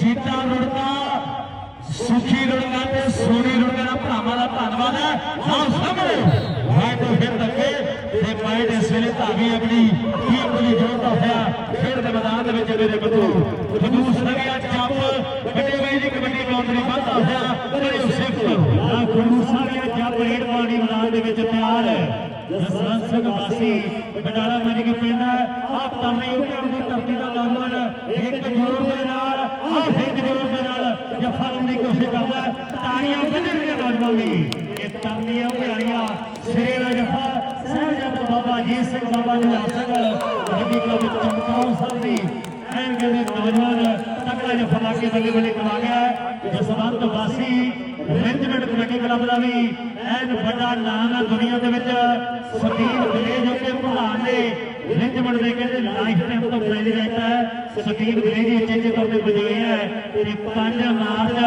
ਜੀਤਾ ਲੁੜਕਾ ਸੁਖੀ ਲੁੜਕਾ ਤੇ ਸੋਨੀ ਲੁੜਕਾ ਦਾ ਭਰਾਵਾਂ ਦਾ ਧੰਨਵਾਦ ਹੈ। ਆਓ ਸਾਹਮਣੇ ਵਾਹ ਫਿਰ ਲੱਗੇ ਤੇ ਮਾਈਂਡ ਇਸ ਵੇਲੇ ਧਾਵੀ ਆਪਣੀ ਟੀਮ ਲਈ ਜੋੜਦਾ ਹੋਇਆ ਖੇਡ ਦੇ ਮੈਦਾਨ ਦੇ ਵਿੱਚ ਮੇਰੇ ਬੱਚੋ ਖਦੂਸ ਨਗਿਆ ਚੱਪ, ਵੱਡੇ ਬਾਈ ਦੀ ਕਬੱਡੀ ਬਾਉਂਡਰੀ ਵੱਧਦਾ ਹੋਇਆ। ਕਰਿਓ ਸਿਫਤ ਆ ਗੁਰੂ ਸਾਹਿਬ ਜੱਬ ਰੇਡ ਪਾਣੀ ਮੈਦਾਨ ਦੇ ਵਿੱਚ ਤਿਆਰ ਹੈ। ਜਸਵੰਤ ਸਿੰਘ ਵਾਸੀ ਬਡਾਲਾ ਮੰਨ ਕੇ ਪਿੰਡ ਆ ਤਾਮੇ ਉੱਤੇ ਦੀ پھاڑن دی کوشش کردا ہے تالیاں بجن گے نوجوان دی یہ تالیاں پیاریاں سرے دا جفا صاحب بابا جی سنگھ بابا جی دا سنگھ ربی کلب سب دی این کے نوجوان ਤਕੜਾ ਜਿਹਾ ਫਲਾ ਕੇ ਬੱਲੇ ਬੱਲੇ ਕਰਾ ਗਿਆ ਹੈ। ਜਸਵੰਤ ਵਾਸੀ ਰੈਂਜਮੈਂਟ ਕਮੇਟੀ ਕਲੱਬ ਦਾ ਵੀ ਐਨ ਵੱਡਾ ਨਾਮ ਹੈ ਦੁਨੀਆ ਦੇ ਵਿੱਚ ਸਤੀਰ ਵਿਲੇਜ ਉੱਤੇ ਪ੍ਰਧਾਨ ਨੇ ਰੈਂਜਮੈਂਟ ਦੇ ਕਹਿੰਦੇ ਲਾਈਫ ਟਾਈਮ ਤੋਂ ਪ੍ਰੈਜ਼ੀਡੈਂਟ ਹੈ ਸਤੀਰ ਵਿਲੇਜ ਹੀ ਚੇਚੇ ਤੌਰ ਤੇ ਬਜੇ ਹੈ ਤੇ 5 ਮਾਰਚ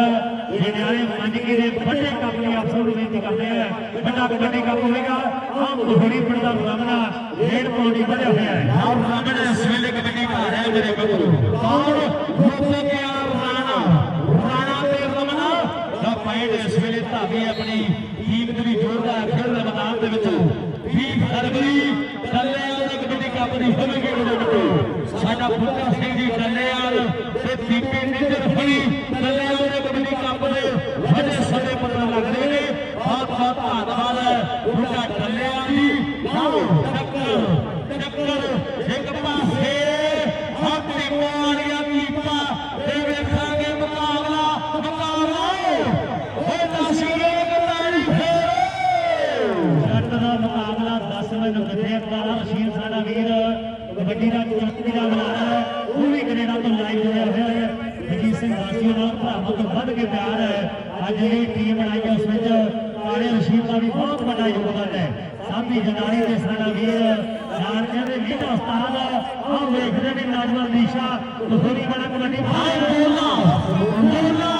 ਜਿਹੜੇ ਮੰਜਕੀ ਦੇ ਵੱਡੇ ਕੱਪ ਲਈ ਅਫਸਰ ਨੂੰ ਬੇਨਤੀ ਕਰਦੇ ਆ ਵੱਡਾ ਕਬੱਡੀ ਕੱਪ ਹੋਵੇਗਾ ਆਹ ਮੋਹਰੀ ਪਿੰਡ ਦਾ ਰਮਨਾ ਰੇਡ ਪੌਂਡੀ ਵਧਿਆ ਹੋਇਆ ਹੈ ਔਰ ਰਮਨ ਇਸ ਵੇਲੇ ਕਬੱਡੀ ਪਾ ਰਿਹਾ ਮੇਰੇ ਬੱਚੋ ਕੌਣ ਗੋਪੇ ਕੇ ਆ ਰਮਨਾ ਦਾ ਪੁਆਇੰਟ ਇਸ ਵੇਲੇ ਧਾਵੀ ਆਪਣੀ ਟੀਮ ਦੇ ਲਈ ਜੋੜਦਾ ਖੇਡ ਦੇ ਮੈਦਾਨ ਦੇ ਵਿੱਚ 20 ਫਰਵਰੀ ਡੱਲੇਵਾਲ ਦੇ ਕਬੱਡੀ ਕੱਪ ਦੀ ਹੋਵੇਗੀ ਮੇਰੇ ਬੱਚੋ ਸਾਡਾ ਬੁੱਢਾ ਸਿੰਘ نوجوان دیشا دوسری بڑا کبڈی بھائی بولا بولا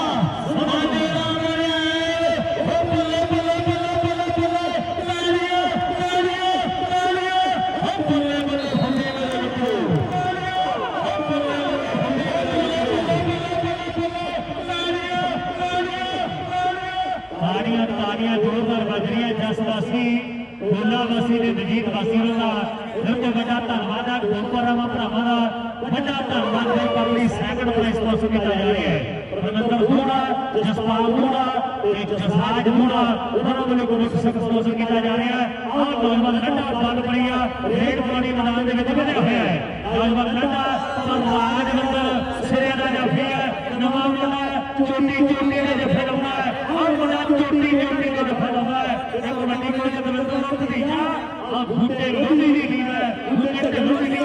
تاریاں تاریاں زوردار بج رہی ہیں جس واسی بولا واسی نے نجیب واسی اللہ ਉਹ ਬੱਲੇ ਬੱਲੇ ਹੁੰਦੇ ਮੇਰੇ ਬੱਚੋ ਉਹ ਬੱਲੇ ਬੱਲੇ ਹੁੰਦੇ ਤਾਲੀਆਂ ਤਾਲੀਆਂ ਤਾਲੀਆਂ ਤਾੜੀਆਂ ਤਾੜੀਆਂ ਜ਼ੋਰਦਾਰ ਵੱਜ ਰਹੀਆਂ ਜਸ ਵਾਸੀ ਗੋਲਾ ਵਾਸੀ ਤੇ ਨਜੀਤ ਵਾਸੀ ਨੂੰ ਦਾ ਸਭ ਤੋਂ ਵੱਡਾ ਧੰਨਵਾਦ ਹੈ ਗੋਪਰਾਮਾ ਭਰਾਵਾਂ ਦਾ ਵੱਡਾ ਧੰਨਵਾਦ ਹੈ ਆਪਣੀ ਸੈਕੰਡ ਪ੍ਰਾਈਜ਼ ਸਪਾਂਸਰ ਕੀਤਾ ਜਾ ਰਿਹਾ ਹੈ ਪ੍ਰਬੰਧਕ ਹੋਣਾ ਜਸਪਾਲ ਹੋਣਾ ਤੇ ਜਸਾਜ ਹੋਣਾ ਉਹਨਾਂ ਵੱਲੋਂ ਕੋਈ ਸਪਾਂਸਰ ਕੀਤਾ ਜਾ ਰਿਹਾ ਹੈ ਆਹ ਨੌਜਵਾਨ ਲੱਡਾ ਬਾਲ ਪੜੀਆ ਰੇਡ ਪਾਣੀ ਮੈਦਾਨ ਦੇ ਵਿੱਚ ਵਧਿਆ ਹੋਇਆ ਹੈ ਨੌਜਵਾਨ ਲੱਡਾ ਪਰਵਾਜ ਵਿੱਚ ਸਿਰੇ ਦਾ ਜਾਫੀ ਹੈ ਨਵਾਂ ਮੁੰਡਾ ਹੈ, ਚੋਟੀ ਚੋਟੀ ਦੇ ਜਫੇ ਲਾਉਂਦਾ ਹੈ ਆਹ ਮੁੰਡਾ ਚੋਟੀ ਚੋਟੀ ਦੇ ਜਫੇ ਲਾਉਂਦਾ ਹੈ ਇਹ ਕਬੱਡੀ ਕੋਲ ਜਦ ਮਿਲਦਾ ਨਾ ਭਤੀਜਾ ਆ ਬੂਟੇ ਲੋਹੀ ਦੀ ਟੀਮ ਬੂਟੇ ਤੇ ਲੋਹੀ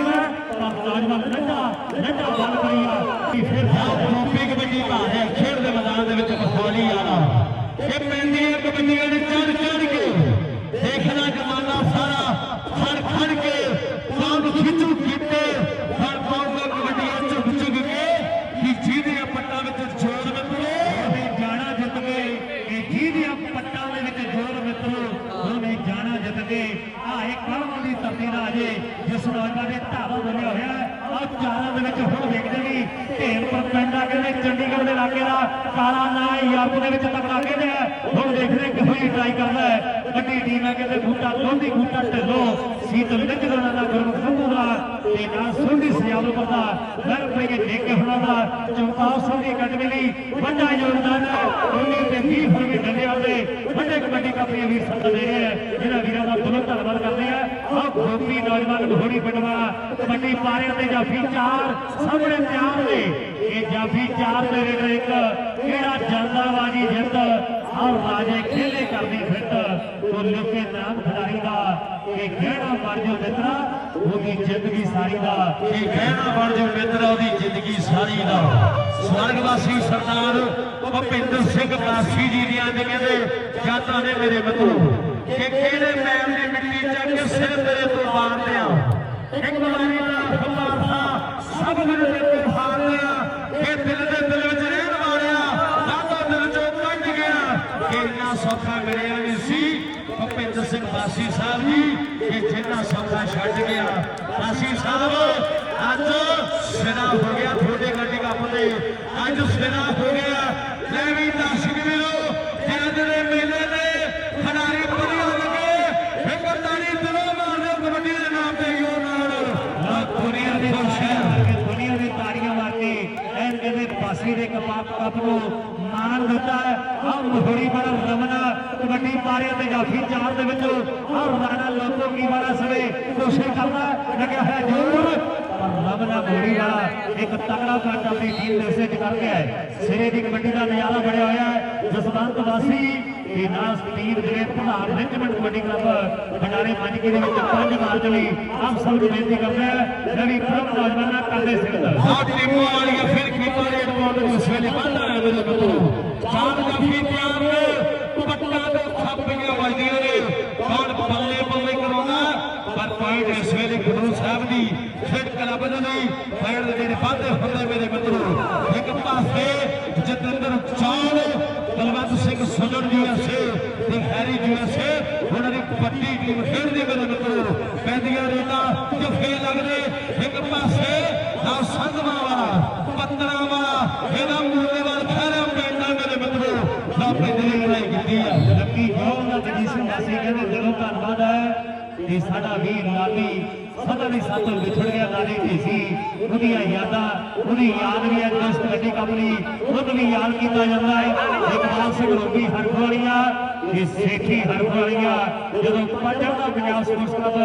ਪਰ ਨੌਜਵਾਨ ਲੱਡਾ ਲੱਡਾ ਬਾਲ ਪੜੀਆ ਕਿ ਫਿਰ ਓਲੰਪਿਕ ਕਬੱਡੀ ਪਾ ਰਿਹਾ ਖੇਡ ਦੇ ਮੈਦਾਨ ਦੇ ਵਿੱਚ ਬਖੌਲੀ ਆਣਾ ਇਹ ਪੈਂਦੀਆਂ ਕਬੱਡੀਆਂ ਨੇ ਚੜ ਚੜ ਕੇ ਦੇਖਣਾ ਜਮਾਨਾ ਸਾਰਾ ਖੜ ਖੜ ਕੇ ਸਭ ਖਿੱਚੂ ਕੀਤੇ ਫੜ ਪਾਉਂਗਾ ਕਬੱਡੀਆਂ ਝੁਕ ਝੁਕ ਕੇ ਕਿ ਜਿਹਦੇ ਪੱਟਾਂ ਵਿੱਚ ਜੋਰ ਮਿੱਤਰੋ ਉਹਨੇ ਜਾਣਾ ਜਿੱਤ ਕੇ ਇਹ ਜਿਹਦੀਆਂ ਪੱਟਾਂ ਦੇ ਵਿੱਚ ਜੋਰ ਮਿੱਤਰੋ ਉਹਨੇ ਜਾਣਾ ਜਿੱਤ ਕੇ ਆ ਇੱਕ ਕਲਮ ਦੀ ਧਰਤੀ ਦਾ ਅਜੇ ਜਿਸ ਨੌਜਵਾਨ ਦੇ ਢਾਬਾ ਬਣਿਆ ਹੋਇਆ ਹੈ ਆ ਚਾਰਾਂ ਦੇ ਵਿੱਚ ਹੁਣ ਵੇਖਦੇ ਵੀ ਢੇਰਪੁਰ ਪਿੰਡ ਆ ਕਹਿੰਦੇ ਚੰਡੀਗੜ੍ਹ ਦੇ ਇਲਾਕੇ ਦਾ ਕਾਲਾ ਨਾਂ ਯੂਰਪ ਦੇ ਵਿੱਚ ਤਕੜਾ ਕਹਿੰਦੇ ਆ ਹੁਣ ਦੇਖਦੇ ਕਿਹੋ ਜਿਹੀ ਟਰਾਈ ਕਰਦਾ ਹੈ ਵੱਡੀ ਟੀਮ ਹੈ ਕਹਿੰਦੇ ਬੂਟਾ ਲੋਧੀ, ਬੂਟਾ ਢਿੱਲੋਂ ਸੀਤਲ ਨਿੱਜਰਾਂ ਦਾ ਗੁਰਮੁਖ ਸੰਧੂ ਦਾ ਤੇ ਨਾਲ ਸੁੰਦੀ ਸਿਆਲਪੁਰ ਦਾ ਦਰ ਪਈ ਡੇਕੇ ਹੁਣਾਂ ਦਾ ਚਮਕੌਰ ਸਿੰਘ ਅਕੈਡਮੀ ਲਈ, ਵੱਡਾ ਯੋਗਦਾਨ ਹੈ। 19 ਤੇ 20 ਫਰਵਰੀ ਡੰਡੇਵਾਲ ਦੇ ਵੱਡੇ ਕਬੱਡੀ ਕੱਪ ਵੀਰ ਸੰਗਤ ਦੇ ਰਹੇ ਹੈ, ਜਿਹਨਾਂ ਵੀਰਾਂ ਦਾ ਬਹੁਤ ਧੰਨਵਾਦ ਕਰਦੇ ਆ ਆਹ ਗੋਪੀ ਨੌਜਵਾਨ ਲੋਹੜੀ ਪਿੰਡ ਵਾਲਾ ਕਬੱਡੀ ਪਾਰੇ ਤੇ ਜਾਫੀ ਚਾਰ, ਸਾਹਮਣੇ ਤਿਆਰ ਨੇ। ਇਹ ਜਾਫੀ ਚਾਰ ਦੇ ਰੇਡਰ ਇੱਕ, ਕਿਹੜਾ ਜਲਦਾਬਾਜੀ ਜਿੱਤ ਆਹ ਰਾਜੇ ਖੇਲੇ ਕਰਦੀ ਫਿੱਟ। ਤੋ ਲੋਕੇ ਨਾਮ ਖਿਡਾਰੀ ਦਾ, ਇਹ ਗਹਿਣਾ ਬਣ ਜੋ ਮਿੱਤਰਾ, ਉਹਦੀ ਜ਼ਿੰਦਗੀ ਸਾਰੀ ਦਾ। ਇਹ ਕਹਿਣਾ ਬਣ ਜੋ ਮਿੱਤਰ, ਉਹਦੀ ਜ਼ਿੰਦਗੀ ਸਾਰੀ ਦਾ। ਸਵਰਗਵਾਸੀ ਸਰਦਾਰ ਭੁਪਿੰਦਰ ਸਿੰਘ ਕਾਸੀ ਜੀ ਦੀਆਂ ਅੱਜ ਕਹਿੰਦੇ ਯਾਦਾਂ ਨੇ ਮੇਰੇ ਮਿੱਤਰੋ, ਕਿ ਕਿਹੜੇ ਪੈਰ ਦੀ ਮਿੱਟੀ ਚੱਕ ਕੇ ਸਿਰ ਤੇਰੇ ਤੋਂ ਮਾਰਦੇ ਆ ਇੱਕ ਵਾਰੀ ਦਾ ਖੁਮਾਰਦਾ ਸਭ ਮੇਰੇ ਤੇ ਫਾੜਦੇ ਆ ਇਹ ਦਿਲ ਦੇ ਦਿਲ ਵਿੱਚ ਰਹਿਣ ਵਾਲਿਆ ਦਾਦਾ ਦਿਲ ਚੋਂ ਕੱਢ ਗਿਆ ਕਿ ਇੰਨਾ ਸੌਖਾ ਮਿਲਿਆ ਨਹੀਂ ਸੀ ਭੁਪਿੰਦਰ ਸਿੰਘ ਵਾਸੀ ਸਾਹਿਬ ਜੀ ਇਹ ਜਿੰਨਾ ਸੌਖਾ ਛੱਡ ਗਿਆ ਪਾਸੀ ਸਾਹਿਬ ਅੱਜ ਸਿਰਾ ਹੋ ਗਿਆ ਤੁਹਾਡੇ ਗੱਡੀ ਕੱਪ ਤੇ। ਅੱਜ ਸਵੇਰਾ ਹੋ ਗਿਆ। ਲੈ ਵੀ ਦਰਸ਼ਕ ਵੀਰੋ ਜਦ ਦੇ ਮੇਲੇ ਦੇ ਖਿਡਾਰੀ ਵਧੀਆ ਲੱਗੇ ਇੱਕ ਤਾੜੀ ਦਿਲੋਂ ਮਾਰਦੇ ਕਬੱਡੀ ਦੇ ਨਾਮ ਤੇ ਯੋ ਨਾਲ। ਦੁਨੀਆ ਦੇ ਸ਼ਹਿਰ ਦੁਨੀਆ ਦੀ ਤਾੜੀਆਂ ਮਾਰ ਕੇ ਐਨ ਕਹਿੰਦੇ ਬਾਸੀ ਦੇ ਕਪਾਪ ਕੱਪ ਨੂੰ ਮਾਣ ਦਿੱਤਾ ਹੈ। ਆ ਮੋਹੜੀ ਬੜਾ ਰਮਨਾ ਕਬੱਡੀ ਪਾਰਿਆ ਤੇ ਜਾਫੀ ਚਾਰ ਦੇ ਵਿੱਚ ਆ ਰਾਣਾ ਲੋਕੋ ਕੀ ਵਾਲਾ ਸਵੇ, ਕੋਸ਼ਿਸ਼ ਕਰਦਾ, ਲੱਗਿਆ ਹੈ ਜ਼ੋਰ, ਪਰ ਰਮਨਾ ਮੋਹੜੀ ਵਾਲਾ ਇੱਕ ਤਕੜਾ ਕੱਟ ਆਪਣੀ ਟੀਮ ਦੇ ਹਿੱਸੇ ਕਰ ਗਿਆ ਹੈ। ਸਿਰੇ ਦੀ ਕਬੱਡੀ ਦਾ ਨਜ਼ਾਰਾ ਬਣਿਆ ਹੋਇਆ ਹੈ। ਜਸਵੰਤ ਵਾਸੀ, ਇਹ ਨਾ ਸਟੀਵ ਜਿਹੜੇ ਪ੍ਰਧਾਨ ਰੈਜੀਮੈਂਟ ਕਬੱਡੀ ਕਲੱਬ ਭੰਡਾਰੇ ਮੰਜਕੀ ਦੇ ਵਿੱਚ ਪੰਜ ਮਾਰਚ ਲਈ ਆਪ ਸਭ ਨੂੰ ਬੇਨਤੀ ਕਰਦਾ ਆ ਨਵੀਂ ਪ੍ਰਮ ਨੌਜਵਾਨਾਂ ਕਰਦੇ ਸਿੰਘ ਆ ਟੀਮਾਂ ਵਾਲੀਆਂ ਫਿਰ ਕੀਪਰ ਦੇ ਐਡਵਾਂਟ ਨੂੰ ਇਸ ਵੇਲੇ ਬੰਦਾ ਮੇਰੇ ਮਿੱਤਰੋ ਚਾਰ ਜਾਫੀ ਤਿਆਰ ਨੇ تیاری جو ہے۔ انہوں کبڈی ٹیم کھیلنے والے مطلب پہنیا ریلا جفے لگنے ایک پاسے سنگوا والا پتنا والا یہ مولے والا خیرا پینڈا میرے مطلب سب نے دلی لڑائی کی لکی گاؤں کا جگیشن داسی کہتے دلوں دھنواد ہے کہ ساڈا ویر لالی سدا بھی ساتھ بچھڑ گیا لالی کی سی۔ انہیں یاداں انہیں یاد بھی ہے، جس کمیٹی کمپنی خود بھی یاد کیتا جاتا ہے۔ اقبال سنگھ روبی ہر گوڑیاں ਸਿੰਘ ਰੋਗੀ ਹਰਫਵਾਲੀਆ ਸੇਠੀ ਹਰਫਵਾਲੀਆ ਜਦੋਂ ਪਟਿਆਲਾ ਦਾ ਪੰਜਾਬ ਸਪੋਰਟਸ ਕਲੱਬ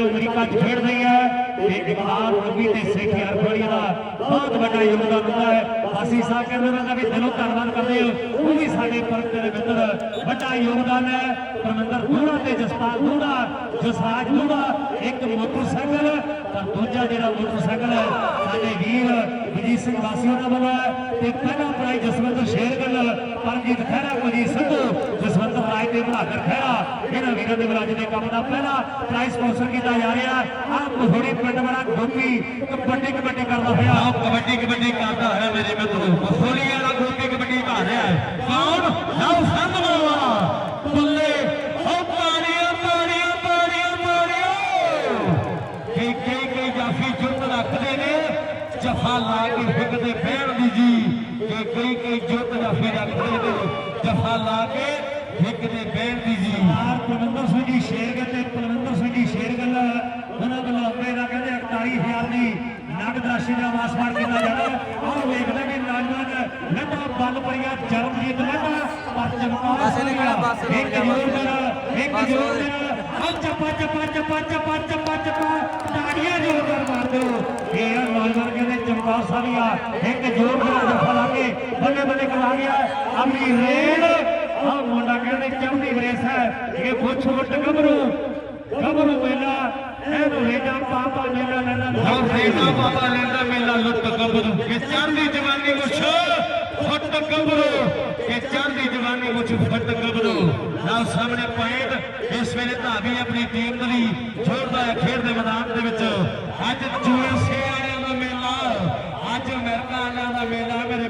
ਅਮਰੀਕਾ 'ਚ ਖੇਡਦੀ ਹੈ, ਤੇ ਇਕਬਾਲ ਰੋਗੀ ਤੇ ਸੇਠੀ ਹਰਫਵਾਲੀਆ ਦਾ ਬਹੁਤ ਵੱਡਾ ਯੋਗਦਾਨ ਹੁੰਦਾ ਹੈ। ਅਸੀਂ ਸਾਹਿਬ ਉਹਨਾਂ ਦਾ ਵੀ ਦਿਲੋਂ ਧੰਨਵਾਦ ਕਰਦੇ ਹਾਂ। ਉਹ ਵੀ ਸਾਡੇ ਪਰਮ ਦੇ ਮਿੱਤਰ ਵੱਡਾ ਯੋਗਦਾਨ ਹੈ। ਪਰਮਿੰਦਰ ਦੂੜਾ ਤੇ ਜਸਪਾਲ ਦੂੜਾ ਜਸਰਾਜ ਦੂੜਾ ਇੱਕ ਮੋਟਰਸਾਈਕਲ, ਤਾਂ ਦੂਜਾ ਜਿਹੜਾ ਮੋਟਰਸਾਈਕਲ ਹੈ, ਸਾਡੇ ਵੀਰ ਵਜੀਤ ਸਿੰਘ ਵਾਸੀਆਂ ਦਾ ਵੱਲੋਂ ਤੇ ਪਹਿਲਾ ਪ੍ਰਾਈਜ਼ ਜਸਵੰਤ ਸ਼ੇਰਗਲ, ਪਰਮਜੀਤ ਖਹਿਰਾ, ਕੁਲਜੀਤ ਸੰਧੂ ਜਸਵੰਤ ਰਾਏ ਤੇ ਬਹਾਦਰ ਖਹਿਰਾ। ਇਹਨਾਂ ਵੀਰਾਂ ਦੇ ਵਿਰਾਜ ਦੇ ਕੰਮ ਦਾ ਪਹਿਲਾ ਪ੍ਰਾਈਜ਼ ਸਪਾਂਸਰ ਕੀਤਾ ਜਾ ਰਿਹਾ। ਆਹ ਮੋਹੜੀ ਪਿੰਡ ਵਾਲਾ ਗੋਪੀ ਕਬੱਡੀ ਕਬੱਡੀ ਕਰਦਾ ਹੋਇਆ। ਕਬੱਡੀ ਕਬੱਡੀ ਕਰਦਾ ਹੋਇਆ ਮੇਰੇ ਮਿੱਤਰੋ। ਬਸੋਲੀ ਵਾਲਾ ਗੋਪੀ ਕਬੱਡੀ ਧਾ ਰਿਹਾ ਹੈ ਕੌਣ ਨਵ ਸੰਗਮਾ ਵਾਲਾ ਬੱਲੇ ਉਹ ਪਾਣੀਆਂ ਪਾਣੀਆਂ ਪਾਣੀਆਂ ਪਾਣੀਆਂ ਕਈ ਕਈ ਕਈ ਜਾਫੀ ਜੁਰਤ ਰੱਖਦੇ ਨੇ ਜਫਾ ਲਾ ਕੇ ਫਿੱਕਦੇ ਬਹਿਣ ਦੀ ਜੀ ਕਈ ਕਈ ਕਈ ਜੁਰਤ ਜਾਫੀ ਰੱਖਦੇ ਨੇ ਜਫਾ ਲਾ ਕੇ ਫਿੱਕਦੇ ਬਹਿਣ ਦੀ ਜੀ ਸਰਦਾਰ ਕੁਲਵਿੰਦਰ ਸਿੰਘ ਜੀ ਸ਼ੇਰਗਿੱਲ ਤੇ ਕੁਲਵਿੰਦਰ ਸਿੰਘ ਜੀ ਸ਼ੇਰਗਿੱਲ ਉਹਨਾਂ ਵੱਲੋਂ ਅੱਗੇ ਦਾ ਕਹਿੰਦੇ 41000 ਦੀ ਨਗਦ ਰਾਸ਼ੀ ਦਾ ਵਾਸਮਾਨ ਕੀਤਾ ਜਾਣਾ ਆਹ ਵੇਖਦੇ ਵੀ ਨੌਜਵਾਨ ਲੱਡਾ ਬਲਪਰੀਆ ਚਰਮਜੀਤ ਲੱਡਾ ਪਰ ਚਮਕਾ ਬਸ ਇਹਨੇ ਕਿਹੜਾ ਬਸ ਰੋਕ ਇੱਕ ਜੋਰ ਨਾਲ ਇੱਕ ਜੋਰ ਨਾਲ। ਚੱਪਾ ਚੱਪਾ ਚੱਪਾ ਚੱਪਾ ਚੱਪਾ ਚੱਪਾ ਤਾੜੀਆਂ ਜੋਰਦਾਰ ਮਾਰ ਦਿਓ। ਇਹ ਆ ਨੌਜਵਾਨ ਕਹਿੰਦੇ ਚਮਕੌਰ ਸਾਹਿਬੀਆ ਇੱਕ ਜੋਰ ਨਾਲ ਜੱਫਾ ਲਾ ਕੇ ਬੱਲੇ ਬੱਲੇ ਕਰਾ ਗਿਆ। ਆਪਣੀ ਰੇਲ ਆ ਮੁੰਡਾ ਕਹਿੰਦੇ ਚੰਦੀ ਵਰੇਸ ਹੈ। ਇਹ ਪੁੱਛ ਮੁੱਟ ਗੱਭਰੂ ਗੱਭਰੂ ਮੇਲਾ چاندی جوانی مجھ فٹ سامنے پوائنٹ اس ویلے دھامی اپنی ٹیم دلی ہے کھیل دے میدان دے وچ اج چوڑے میرے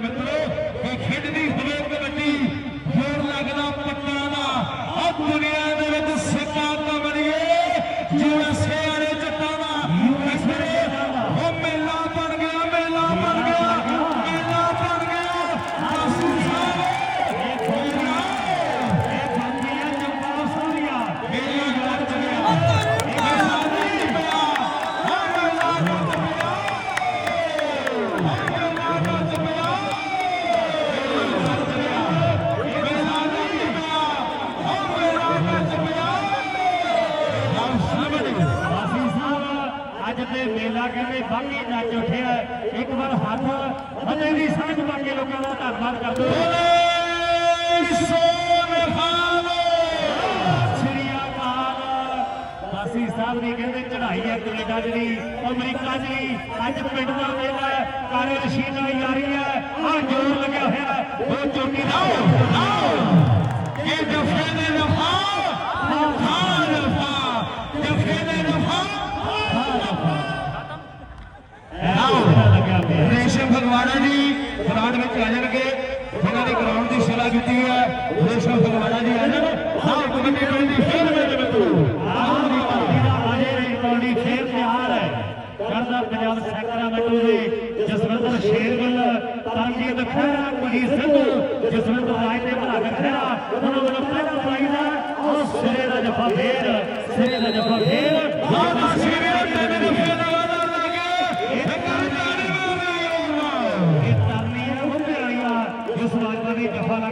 ਧੰਨਵਾਦ ਕਰਦੇ ਸ੍ਰੀ ਅਕਾਲ। ਵਾਸੀ ਸਾਹਿਬ ਦੀ ਕਹਿੰਦੇ ਚੜ੍ਹਾਈ ਹੈ ਕੈਨੇਡਾ ਚ ਵੀ ਅਮਰੀਕਾ ਚ ਵੀ ਅੱਜ ਪਿੰਡ ਦਾ ਮੇਲਾ ਹੈ, ਕਾਲੇ ਰਸ਼ੀਦ ਨਾਲ ਯਾਰੀ ਹੈ। ਆ ਜੋਰ ਲੱਗਿਆ ਹੋਇਆ ਹੈ। ਉਹ ਚੋਟੀ ਦਾ। ਇਹ ਦਫੇ ਦੇ ਦਫਾ ਹਾਂ ਦਫਾ ਦਫੇ ਦੇ ਦਫਾ ਆਓ। ਰੇਸ਼ਮ ਫਗਵਾੜਾ ਜੀ ਗਰਾਊਂਡ ਵਿੱਚ ਆ ਜਾਣਗੇ। جسب جسمنت رائے کا جبا فیل سر جب ਨੇ ਜਫਾ ਲਾ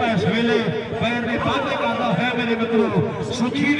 پیس ویلے پیر نے باتیں کرتا ہے میرے مترو سکھی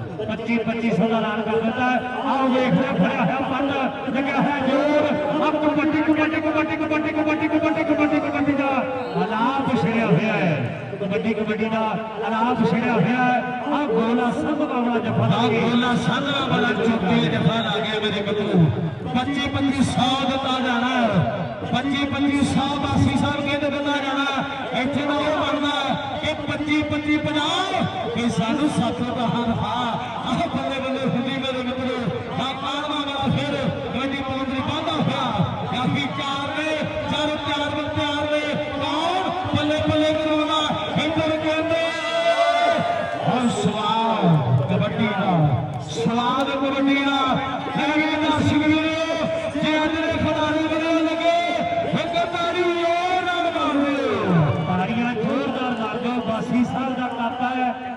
پچی پچیس سولہ ران کا بچہ ہے۔ آؤ دیکھنا کھڑا ہے پن جگہ ہے جور اب کبڈی کبڈی کبڈی کبڈی کبڈی کبڈی کبڈی کبڈی دا۔ آلات چھڑیا ہوا ہے۔ کبڈی کبڈی دا۔ آلات چھڑیا ہوا ہے۔ آ گولا سب والا جفا آ گولا سب والا چوکے جفا آ گیا میرے بتو پچی پچی سو دتا جانا پچی پچی سو باسی سال کے دتا جانا ایتھے دا بننا کہ پچی پچی پناہ، کہ سانو سات ہر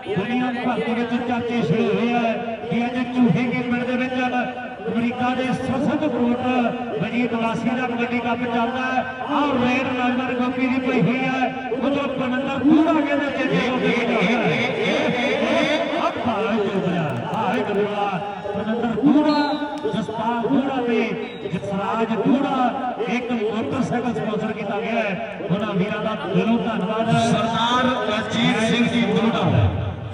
ਦੁਨੀਆ ਭਰ ਦੇ ਵਿੱਚ ਚਰਚੇ ਸ਼ੁਰੂ ਹੋਏ ਹੈ ਕਿ ਅੱਜ ਚੂਹੇ ਕੇ ਪਿੰਡ ਦੇ ਵਿੱਚ ਅਮਰੀਕਾ ਦੇ ਸਸਤ ਕੋਟ ਵਜੀਦ ਵਾਸੀ ਦਾ ਕਬੱਡੀ ਕੱਪ ਚੱਲਦਾ ਹੈ। ਆਹ ਰੇਡ ਨੰਬਰ ਗੋਪੀ ਦੀ ਪਈ ਹੋਈ ਹੈ। ਉਦੋਂ ਪਨੰਦਰ ਪੂਰਾ ਕਹਿੰਦੇ ਚੇਤੇ ਹੋ ਕੇ ਭਾਈ ਜੋਗਿਆ ਭਾਈ ਗਰੂਆ ਪਨੰਦਰ ਪੂਰਾ ਜਸਪਾਲ ਪੂਰਾ ਤੇ ਜਸਰਾਜ ਪੂਰਾ ਇੱਕ ਮੋਟਰਸਾਈਕਲ ਸਪਾਂਸਰ ਕੀਤਾ ਗਿਆ ਹੈ। ਉਹਨਾਂ ਵੀਰਾਂ ਦਾ ਦਿਲੋਂ ਧੰਨਵਾਦ ਸਰਦਾਰ ਅਜੀਤ ਸਿੰਘ ਜੀ ਦੋੜਾ।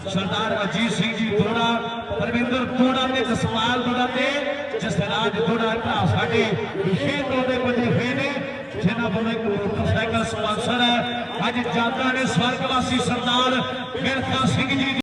ਸਰਦਾਰ ਅਜੀਤ ਸਿੰਘ ਜੀ ਦੋੜਾ, ਪਰਵਿੰਦਰ ਦੋੜਾ ਤੇ ਜਸਪਾਲ ਦੋੜਾ ਤੇ ਜਸਰਾਜ ਦੋੜਾ ਭਰਾ ਸਾਡੇ ਵਿਸ਼ੇਸ਼ ਤੌਰ ਤੇ ਬੰਦੇ ਹੋਏ ਨੇ, ਜਿਨ੍ਹਾਂ ਵੱਲੋਂ ਇੱਕ ਮੋਟਰਸਾਈਕਲ ਸਪਾਂਸਰ ਹੈ। ਅੱਜ ਜਾਂਦਾ ਨੇ ਸਵਰਗਵਾਸੀ ਸਰਦਾਰ ਮਿਲਖਾ ਸਿੰਘ ਜੀ